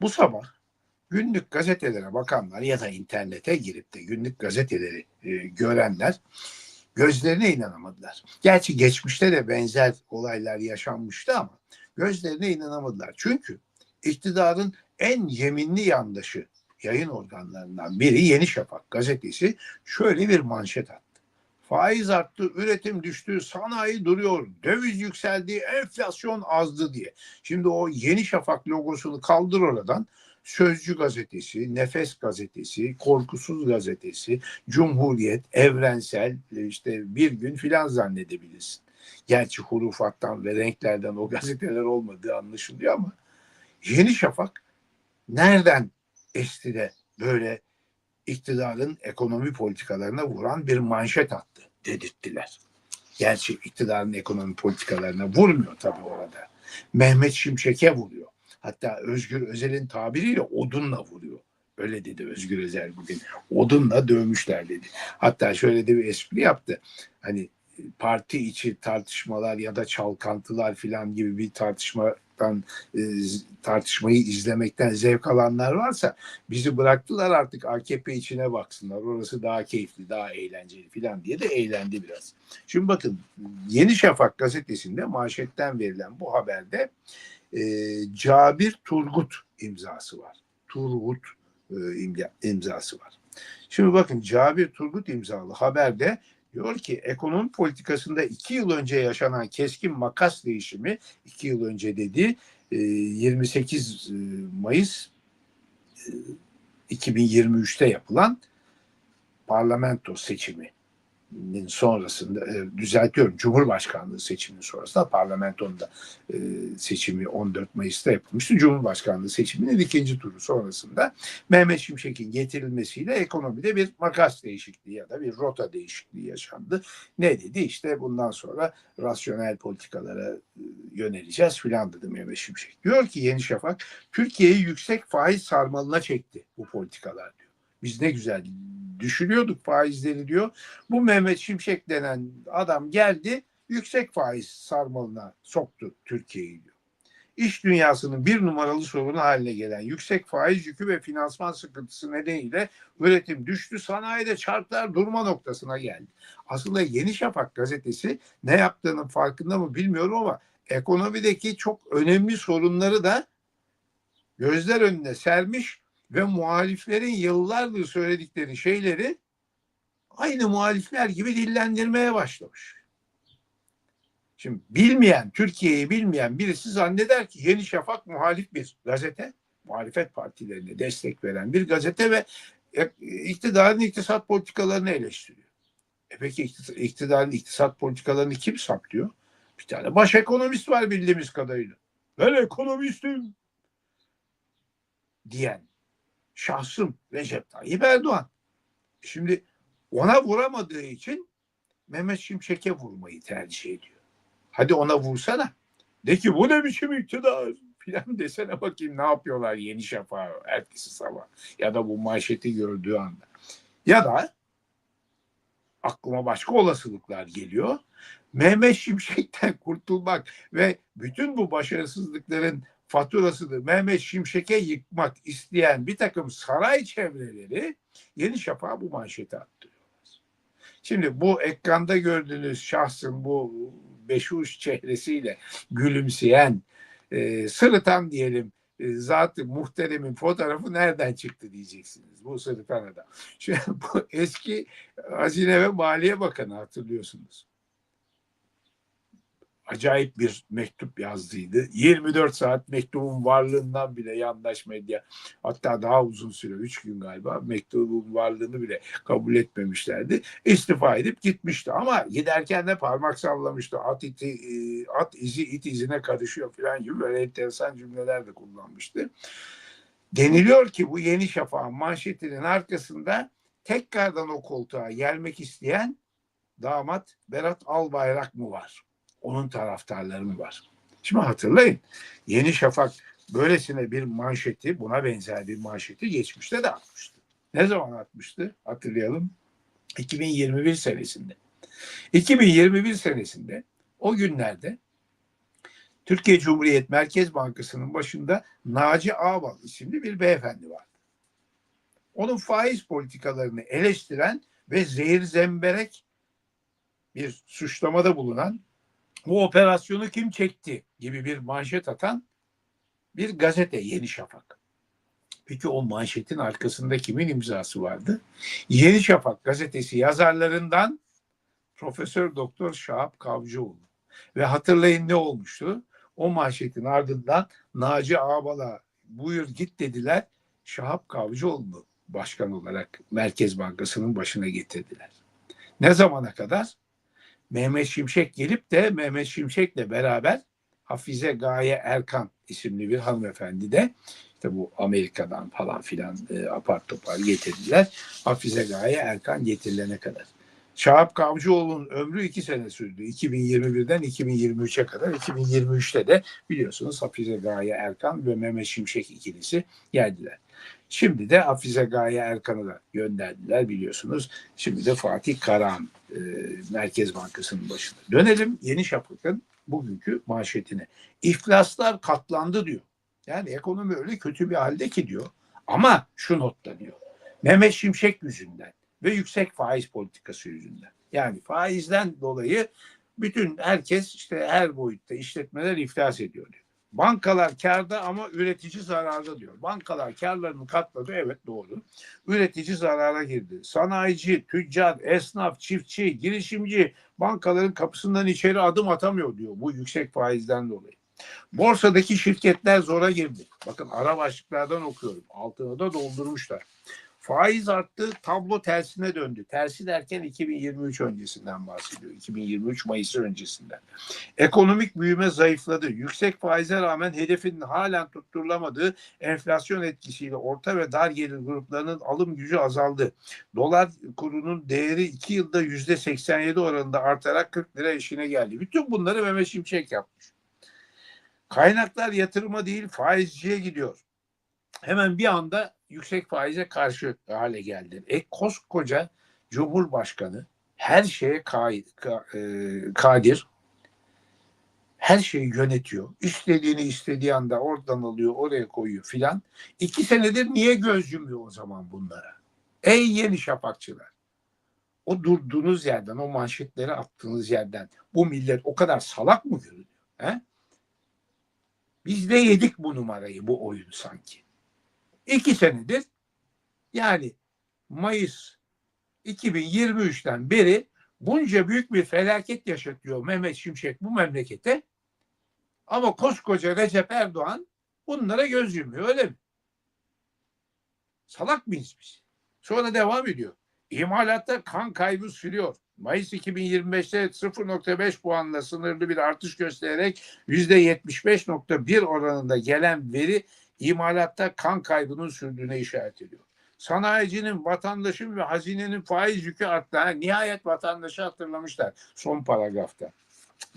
Bu sabah günlük gazetelere bakanlar ya da internete girip de günlük gazeteleri e, görenler gözlerine inanamadılar. Gerçi geçmişte de benzer olaylar yaşanmıştı ama gözlerine inanamadılar. Çünkü iktidarın en yeminli yandaşı yayın organlarından biri Yeni Şafak gazetesi şöyle bir manşet attı. Faiz arttı, üretim düştü, sanayi duruyor, döviz yükseldi, enflasyon azdı diye. Şimdi o Yeni Şafak logosunu kaldır oradan. Sözcü gazetesi, Nefes gazetesi, Korkusuz gazetesi, Cumhuriyet, Evrensel işte bir gün filan zannedebilirsin. Gerçi hurufattan ve renklerden o gazeteler olmadığı anlaşılıyor ama Yeni Şafak nereden esti de böyle iktidarın ekonomi politikalarına vuran bir manşet attı dedirttiler. Gerçi iktidarın ekonomi politikalarına vurmuyor tabii orada. Mehmet Şimşek'e vuruyor. Hatta Özgür Özel'in tabiriyle odunla vuruyor. Öyle dedi Özgür Özel bugün. Odunla dövmüşler dedi. Hatta şöyle de bir espri yaptı. Hani parti içi tartışmalar ya da çalkantılar filan gibi bir tartışmadan e, tartışmayı izlemekten zevk alanlar varsa bizi bıraktılar artık AKP içine baksınlar. Orası daha keyifli, daha eğlenceli filan diye de eğlendi biraz. Şimdi bakın Yeni Şafak gazetesinde manşetten verilen bu haberde e, Cabir Turgut imzası var. Turgut e, imza, imzası var. Şimdi bakın Cabir Turgut imzalı haberde diyor ki ekonomi politikasında iki yıl önce yaşanan keskin makas değişimi iki yıl önce dedi 28 Mayıs 2023'te yapılan parlamento seçimi sonrasında e, düzeltiyorum Cumhurbaşkanlığı seçiminin sonrasında parlamentonun da e, seçimi 14 Mayıs'ta yapılmıştı. Cumhurbaşkanlığı seçiminin ikinci turu sonrasında Mehmet Şimşek'in getirilmesiyle ekonomide bir makas değişikliği ya da bir rota değişikliği yaşandı. Ne dedi? İşte bundan sonra rasyonel politikalara e, yöneleceğiz filan dedi Mehmet Şimşek. Diyor ki Yeni Şafak Türkiye'yi yüksek faiz sarmalına çekti bu politikalar diyor. Biz ne güzel düşürüyorduk faizleri diyor. Bu Mehmet Şimşek denen adam geldi yüksek faiz sarmalına soktu Türkiye'yi diyor. İş dünyasının bir numaralı sorunu haline gelen yüksek faiz yükü ve finansman sıkıntısı nedeniyle üretim düştü. Sanayide çarklar durma noktasına geldi. Aslında Yeni Şafak gazetesi ne yaptığının farkında mı bilmiyorum ama ekonomideki çok önemli sorunları da gözler önüne sermiş ve muhaliflerin yıllardır söyledikleri şeyleri aynı muhalifler gibi dillendirmeye başlamış. Şimdi bilmeyen, Türkiye'yi bilmeyen birisi zanneder ki Yeni Şafak muhalif bir gazete, muhalefet partilerine destek veren bir gazete ve iktidarın iktisat politikalarını eleştiriyor. E peki iktidarın iktisat politikalarını kim saklıyor? Bir tane baş ekonomist var bildiğimiz kadarıyla. Ben ekonomistim diyen şahsım Recep Tayyip Erdoğan. Şimdi ona vuramadığı için Mehmet Şimşek'e vurmayı tercih ediyor. Hadi ona vursana. De ki bu ne biçim iktidar filan desene bakayım ne yapıyorlar Yeni Şafak ertesi sabah ya da bu manşeti gördüğü anda. Ya da aklıma başka olasılıklar geliyor. Mehmet Şimşek'ten kurtulmak ve bütün bu başarısızlıkların faturasını Mehmet Şimşek'e yıkmak isteyen bir takım saray çevreleri Yeni Şafak'a bu manşeti attırıyorlar. Şimdi bu ekranda gördüğünüz şahsın bu beşuş çehresiyle gülümseyen, e, sırıtan diyelim e, zatı muhteremin fotoğrafı nereden çıktı diyeceksiniz. Bu sırıtan adam. Şimdi bu eski Hazine ve Maliye Bakanı hatırlıyorsunuz acayip bir mektup yazdıydı. 24 saat mektubun varlığından bile yandaş medya hatta daha uzun süre 3 gün galiba mektubun varlığını bile kabul etmemişlerdi. İstifa edip gitmişti ama giderken de parmak sallamıştı. At, iti, e, at izi it izine karışıyor falan gibi böyle enteresan cümleler de kullanmıştı. Deniliyor ki bu Yeni Şafak'ın manşetinin arkasında tekrardan o koltuğa gelmek isteyen damat Berat Albayrak mı var? Onun taraftarları mı var? Şimdi hatırlayın Yeni Şafak böylesine bir manşeti buna benzer bir manşeti geçmişte de atmıştı. Ne zaman atmıştı? Hatırlayalım. 2021 senesinde. 2021 senesinde o günlerde Türkiye Cumhuriyet Merkez Bankası'nın başında Naci Ağbal isimli bir beyefendi vardı. Onun faiz politikalarını eleştiren ve zehir zemberek bir suçlamada bulunan bu operasyonu kim çekti gibi bir manşet atan bir gazete Yeni Şafak. Peki o manşetin arkasında kimin imzası vardı? Yeni Şafak gazetesi yazarlarından Profesör Doktor Şahap Kavcıoğlu. Ve hatırlayın ne olmuştu? O manşetin ardından Naci Ağbal'a buyur git dediler. Şahap Kavcıoğlu başkan olarak Merkez Bankası'nın başına getirdiler. Ne zamana kadar? Mehmet Şimşek gelip de Mehmet Şimşek'le beraber Hafize Gaye Erkan isimli bir hanımefendi de işte bu Amerika'dan falan filan e, apar topar getirdiler. Hafize Gaye Erkan getirilene kadar. Şahap Kavcıoğlu'nun ömrü iki sene sürdü. 2021'den 2023'e kadar. 2023'te de biliyorsunuz Hafize Gaye Erkan ve Mehmet Şimşek ikilisi geldiler. Şimdi de Hafize Gaye Erkan'ı da gönderdiler biliyorsunuz. Şimdi de Fatih Karahan e, Merkez Bankası'nın başında. Dönelim Yeni Şafak'ın bugünkü manşetine. İflaslar katlandı diyor. Yani ekonomi öyle kötü bir halde ki diyor. Ama şu notlanıyor. Mehmet Şimşek yüzünden ve yüksek faiz politikası yüzünden. Yani faizden dolayı bütün herkes işte her boyutta işletmeler iflas ediyor diyor. Bankalar karda ama üretici zararda diyor. Bankalar karlarını katladı evet doğru. Üretici zarara girdi. Sanayici, tüccar, esnaf, çiftçi, girişimci bankaların kapısından içeri adım atamıyor diyor bu yüksek faizden dolayı. Borsadaki şirketler zora girdi. Bakın ara başlıklardan okuyorum. Altına da doldurmuşlar. Faiz arttı, tablo tersine döndü. Tersi derken 2023 öncesinden bahsediyor. 2023 Mayıs öncesinden. Ekonomik büyüme zayıfladı. Yüksek faize rağmen hedefinin halen tutturulamadığı enflasyon etkisiyle orta ve dar gelir gruplarının alım gücü azaldı. Dolar kurunun değeri 2 yılda %87 oranında artarak 40 lira eşine geldi. Bütün bunları Mehmet Şimşek yapmış. Kaynaklar yatırıma değil faizciye gidiyor. Hemen bir anda yüksek faize karşı hale geldi. E koskoca Cumhurbaşkanı her şeye kadir, her şeyi yönetiyor. İstediğini istediği anda oradan alıyor, oraya koyuyor filan. İki senedir niye göz yumuyor o zaman bunlara? Ey yeni şapakçılar. O durduğunuz yerden, o manşetleri attığınız yerden bu millet o kadar salak mı görünüyor? He? Biz de yedik bu numarayı, bu oyunu sanki. İki senedir yani Mayıs 2023'ten beri bunca büyük bir felaket yaşatıyor Mehmet Şimşek bu memlekete. Ama koskoca Recep Erdoğan bunlara göz yumuyor öyle mi? Salak mıyız biz? Sonra devam ediyor. İmalatta kan kaybı sürüyor. Mayıs 2025'te 0.5 puanla sınırlı bir artış göstererek %75.1 oranında gelen veri imalatta kan kaybının sürdüğüne işaret ediyor. Sanayicinin, vatandaşın ve hazinenin faiz yükü arttı. Ha, nihayet vatandaşı hatırlamışlar son paragrafta.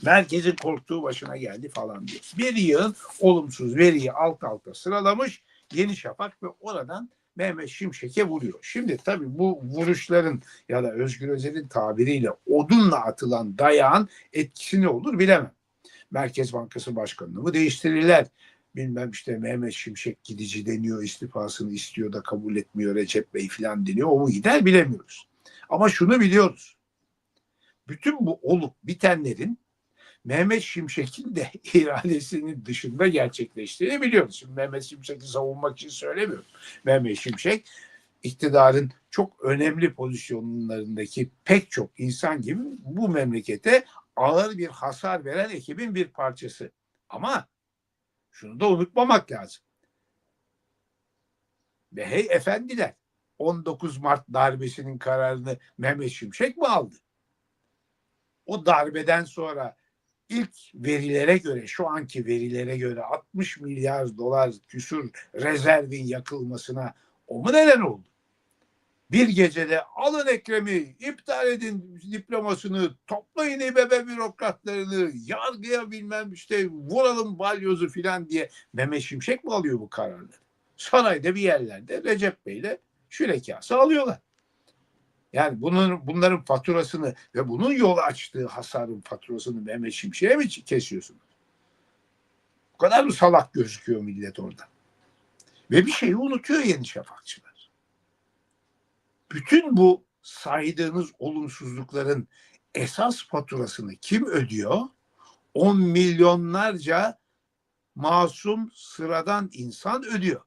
Merkezin korktuğu başına geldi falan diyor. Bir yığın olumsuz veriyi alt alta sıralamış Yeni Şafak ve oradan Mehmet Şimşek'e vuruyor. Şimdi tabii bu vuruşların ya da Özgür Özel'in tabiriyle odunla atılan dayağın etkisi ne olur bilemem. Merkez Bankası Başkanı'nı mı değiştirirler? Bilmem işte Mehmet Şimşek gidici deniyor istifasını istiyor da kabul etmiyor Recep Bey falan deniyor. O mu gider bilemiyoruz. Ama şunu biliyoruz. Bütün bu olup bitenlerin Mehmet Şimşek'in de iradesinin dışında gerçekleştiğini biliyoruz. Şimdi Mehmet Şimşek'i savunmak için söylemiyorum. Mehmet Şimşek iktidarın çok önemli pozisyonlarındaki pek çok insan gibi bu memlekete ağır bir hasar veren ekibin bir parçası. Ama şunu da unutmamak lazım. Ve hey efendiler 19 Mart darbesinin kararını Mehmet Şimşek mi aldı? O darbeden sonra ilk verilere göre şu anki verilere göre 60 milyar dolar küsur rezervin yakılmasına o mu neden oldu? Bir gecede alın Ekrem'i, iptal edin diplomasını, toplayın İBB bürokratlarını, yargıya bilmem işte vuralım balyozu filan diye Mehmet Şimşek mi alıyor bu kararları? Sarayda bir yerlerde Recep Bey'le şürekası alıyorlar. Yani bunun bunların faturasını ve bunun yol açtığı hasarın faturasını Mehmet Şimşek'e mi kesiyorsunuz? O kadar mı salak gözüküyor millet orada? Ve bir şeyi unutuyor Yeni Şafakçılar. Bütün bu saydığınız olumsuzlukların esas faturasını kim ödüyor? On milyonlarca masum sıradan insan ödüyor.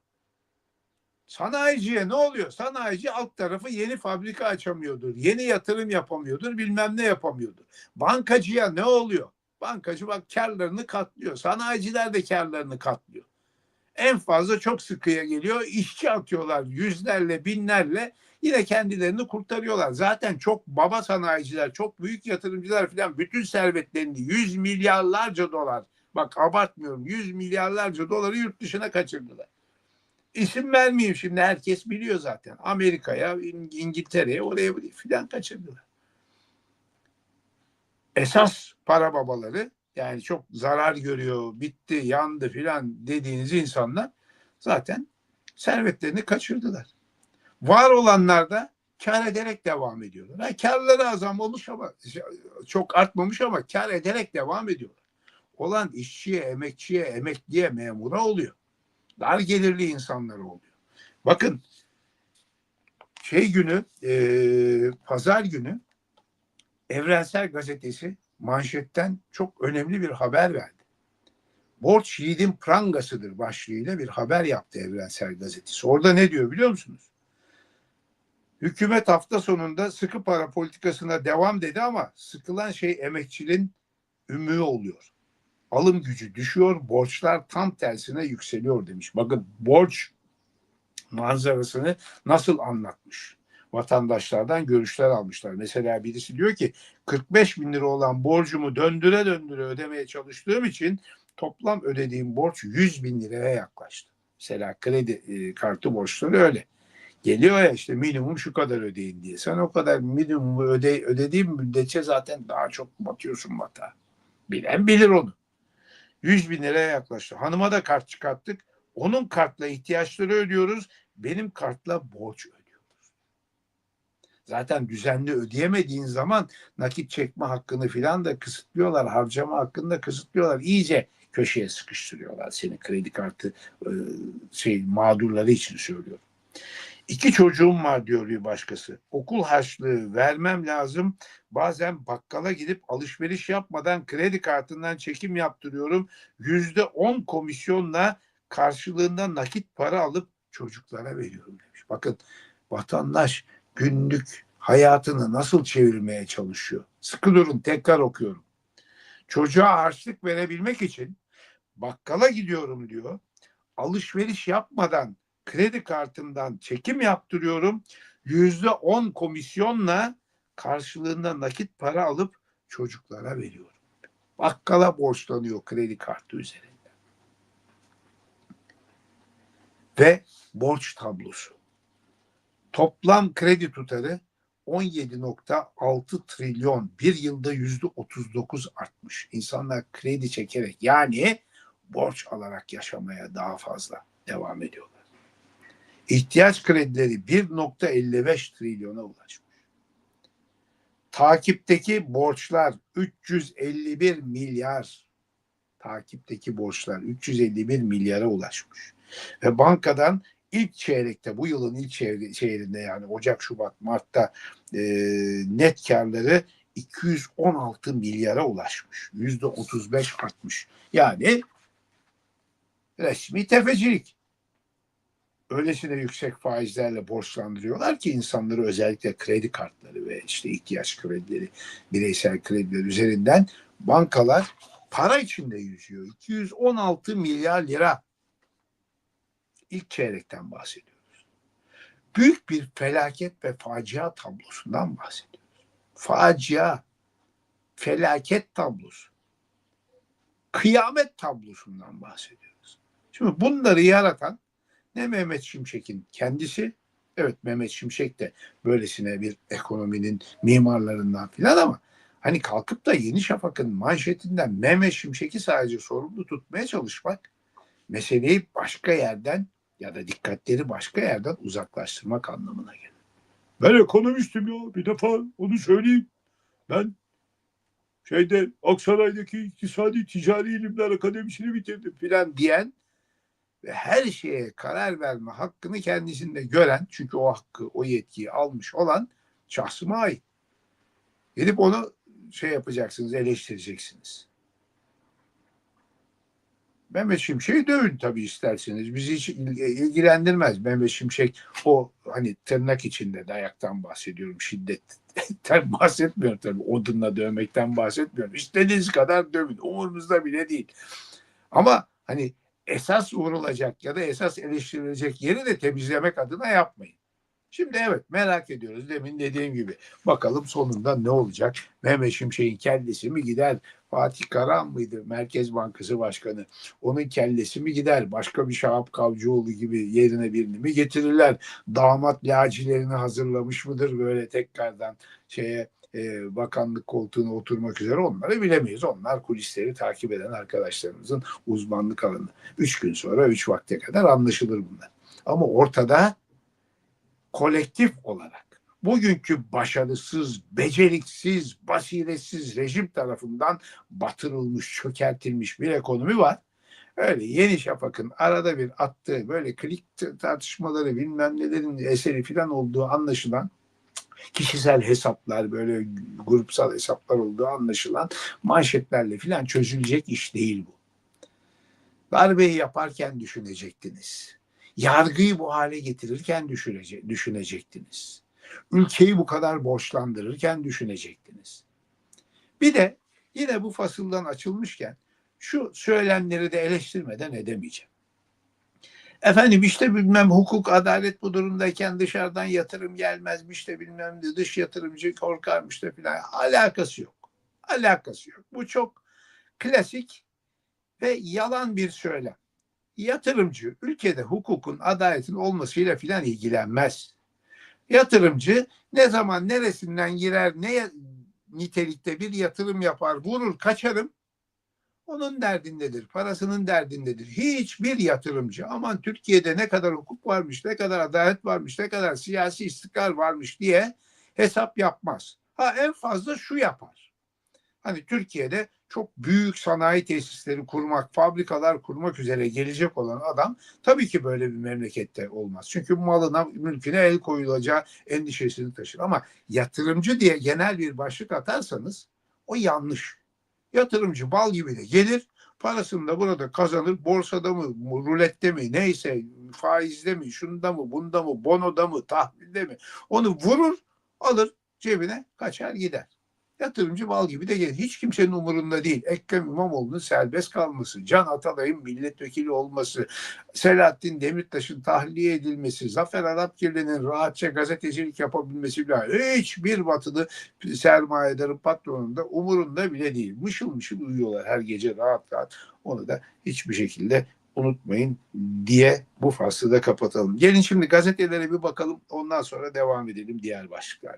Sanayiciye ne oluyor? Sanayici alt tarafı yeni fabrika açamıyordur. Yeni yatırım yapamıyordur. Bilmem ne yapamıyordur. Bankacıya ne oluyor? Bankacı bak karlarını katlıyor. Sanayiciler de karlarını katlıyor. En fazla çok sıkıya geliyor. İşçi atıyorlar yüzlerle binlerle yine kendilerini kurtarıyorlar. Zaten çok baba sanayiciler, çok büyük yatırımcılar falan bütün servetlerini 100 milyarlarca dolar bak abartmıyorum 100 milyarlarca doları yurt dışına kaçırdılar. İsim vermeyeyim şimdi herkes biliyor zaten. Amerika'ya, İng- İngiltere'ye oraya filan kaçırdılar. Esas para babaları yani çok zarar görüyor, bitti, yandı filan dediğiniz insanlar zaten servetlerini kaçırdılar. Var olanlar da kar ederek devam ediyorlar. Ha, karları azalmamış ama çok artmamış ama kar ederek devam ediyorlar. Olan işçiye, emekçiye, emekliye, memura oluyor. Dar gelirli insanlara oluyor. Bakın şey günü, e, pazar günü Evrensel Gazetesi manşetten çok önemli bir haber verdi. Borç yiğidin prangasıdır başlığıyla bir haber yaptı Evrensel Gazetesi. Orada ne diyor biliyor musunuz? Hükümet hafta sonunda sıkı para politikasına devam dedi ama sıkılan şey emekçinin ümüğü oluyor. Alım gücü düşüyor, borçlar tam tersine yükseliyor demiş. Bakın borç manzarasını nasıl anlatmış? Vatandaşlardan görüşler almışlar. Mesela birisi diyor ki 45 bin lira olan borcumu döndüre döndüre ödemeye çalıştığım için toplam ödediğim borç 100 bin liraya yaklaştı. Mesela kredi e, kartı borçları öyle. Geliyor ya işte minimum şu kadar ödeyin diye. Sen o kadar minimumu öde, ödediğin müddetçe zaten daha çok batıyorsun batağa. Bilen bilir onu. 100 bin liraya yaklaştı. Hanıma da kart çıkarttık. Onun kartla ihtiyaçları ödüyoruz. Benim kartla borç ödüyoruz. Zaten düzenli ödeyemediğin zaman nakit çekme hakkını filan da kısıtlıyorlar. Harcama hakkını da kısıtlıyorlar. İyice köşeye sıkıştırıyorlar seni kredi kartı şey mağdurları için söylüyorum. İki çocuğum var diyor bir başkası. Okul harçlığı vermem lazım. Bazen bakkala gidip alışveriş yapmadan kredi kartından çekim yaptırıyorum. Yüzde on komisyonla karşılığında nakit para alıp çocuklara veriyorum demiş. Bakın vatandaş günlük hayatını nasıl çevirmeye çalışıyor. Sıkı durun tekrar okuyorum. Çocuğa harçlık verebilmek için bakkala gidiyorum diyor. Alışveriş yapmadan kredi kartımdan çekim yaptırıyorum. Yüzde on komisyonla karşılığında nakit para alıp çocuklara veriyorum. Bakkala borçlanıyor kredi kartı üzerinden. Ve borç tablosu. Toplam kredi tutarı 17.6 trilyon bir yılda yüzde 39 artmış. İnsanlar kredi çekerek yani borç alarak yaşamaya daha fazla devam ediyorlar. İhtiyaç kredileri 1.55 trilyona ulaşmış. Takipteki borçlar 351 milyar. Takipteki borçlar 351 milyara ulaşmış. Ve bankadan ilk çeyrekte bu yılın ilk çeyreğinde yani Ocak, Şubat, Mart'ta e, net karları 216 milyara ulaşmış. Yüzde 35 artmış. Yani resmi tefecilik. Öylesine yüksek faizlerle borçlandırıyorlar ki insanları özellikle kredi kartları ve işte ihtiyaç kredileri, bireysel krediler üzerinden bankalar para içinde yüzüyor. 216 milyar lira ilk çeyrekten bahsediyoruz. Büyük bir felaket ve facia tablosundan bahsediyoruz. Facia, felaket tablosu, kıyamet tablosundan bahsediyoruz. Şimdi bunları yaratan ne Mehmet Şimşek'in kendisi, evet Mehmet Şimşek de böylesine bir ekonominin mimarlarından filan ama hani kalkıp da Yeni Şafak'ın manşetinden Mehmet Şimşek'i sadece sorumlu tutmaya çalışmak meseleyi başka yerden ya da dikkatleri başka yerden uzaklaştırmak anlamına gelir. Ben ekonomistim ya bir defa onu söyleyeyim. Ben şeyde Aksaray'daki İktisadi Ticari İlimler Akademisi'ni bitirdim filan diyen ve her şeye karar verme hakkını kendisinde gören çünkü o hakkı o yetkiyi almış olan şahsıma ait. Gidip onu şey yapacaksınız eleştireceksiniz. Mehmet Şimşek'i dövün tabii isterseniz. Bizi hiç il- ilgilendirmez. Mehmet Şimşek o hani tırnak içinde dayaktan bahsediyorum. Şiddetten bahsetmiyorum tabii. Odunla dövmekten bahsetmiyorum. İstediğiniz kadar dövün. Umurumuzda bile değil. Ama hani esas vurulacak ya da esas eleştirilecek yeri de temizlemek adına yapmayın. Şimdi evet merak ediyoruz. Demin dediğim gibi bakalım sonunda ne olacak? Mehmet Şimşek'in kellesi mi gider? Fatih Karahan mıydı Merkez Bankası Başkanı? Onun kellesi mi gider? Başka bir Şahap Kavcıoğlu gibi yerine birini mi getirirler? Damat lacilerini hazırlamış mıdır böyle tekrardan şeye e, bakanlık koltuğuna oturmak üzere onları bilemeyiz. Onlar kulisleri takip eden arkadaşlarımızın uzmanlık alanı. Üç gün sonra üç vakte kadar anlaşılır bunlar. Ama ortada kolektif olarak bugünkü başarısız, beceriksiz, basiretsiz rejim tarafından batırılmış, çökertilmiş bir ekonomi var. Öyle Yeni Şafak'ın arada bir attığı böyle klik tartışmaları bilmem nelerin eseri falan olduğu anlaşılan kişisel hesaplar böyle grupsal hesaplar olduğu anlaşılan manşetlerle falan çözülecek iş değil bu. Darbeyi yaparken düşünecektiniz. Yargıyı bu hale getirirken düşünece- düşünecektiniz. Ülkeyi bu kadar borçlandırırken düşünecektiniz. Bir de yine bu fasıldan açılmışken şu söylenleri de eleştirmeden edemeyeceğim. Efendim işte bilmem hukuk adalet bu durumdayken dışarıdan yatırım gelmezmiş de bilmem ne dış yatırımcı korkarmış da filan alakası yok. Alakası yok. Bu çok klasik ve yalan bir söylem. Yatırımcı ülkede hukukun adaletin olmasıyla filan ilgilenmez. Yatırımcı ne zaman neresinden girer ne nitelikte bir yatırım yapar vurur kaçarım onun derdindedir, parasının derdindedir. Hiçbir yatırımcı aman Türkiye'de ne kadar hukuk varmış, ne kadar adalet varmış, ne kadar siyasi istikrar varmış diye hesap yapmaz. Ha en fazla şu yapar. Hani Türkiye'de çok büyük sanayi tesisleri kurmak, fabrikalar kurmak üzere gelecek olan adam tabii ki böyle bir memlekette olmaz. Çünkü malına, mülküne el koyulacağı endişesini taşır. Ama yatırımcı diye genel bir başlık atarsanız o yanlış. Yatırımcı bal gibi de gelir, parasını da burada kazanır. Borsada mı, rulette mi, neyse faizde mi, şunda mı, bunda mı, bonoda mı, tahvilde mi onu vurur, alır cebine kaçar gider. Yatırımcı bal gibi de gelir. Hiç kimsenin umurunda değil. Ekrem İmamoğlu'nun serbest kalması, Can Atalay'ın milletvekili olması, Selahattin Demirtaş'ın tahliye edilmesi, Zafer Arapgirli'nin rahatça gazetecilik yapabilmesi bile hiçbir batılı sermayedarın patronunda umurunda bile değil. Mışıl mışıl uyuyorlar her gece rahat rahat. Onu da hiçbir şekilde unutmayın diye bu faslı da kapatalım. Gelin şimdi gazetelere bir bakalım ondan sonra devam edelim diğer başlıklar.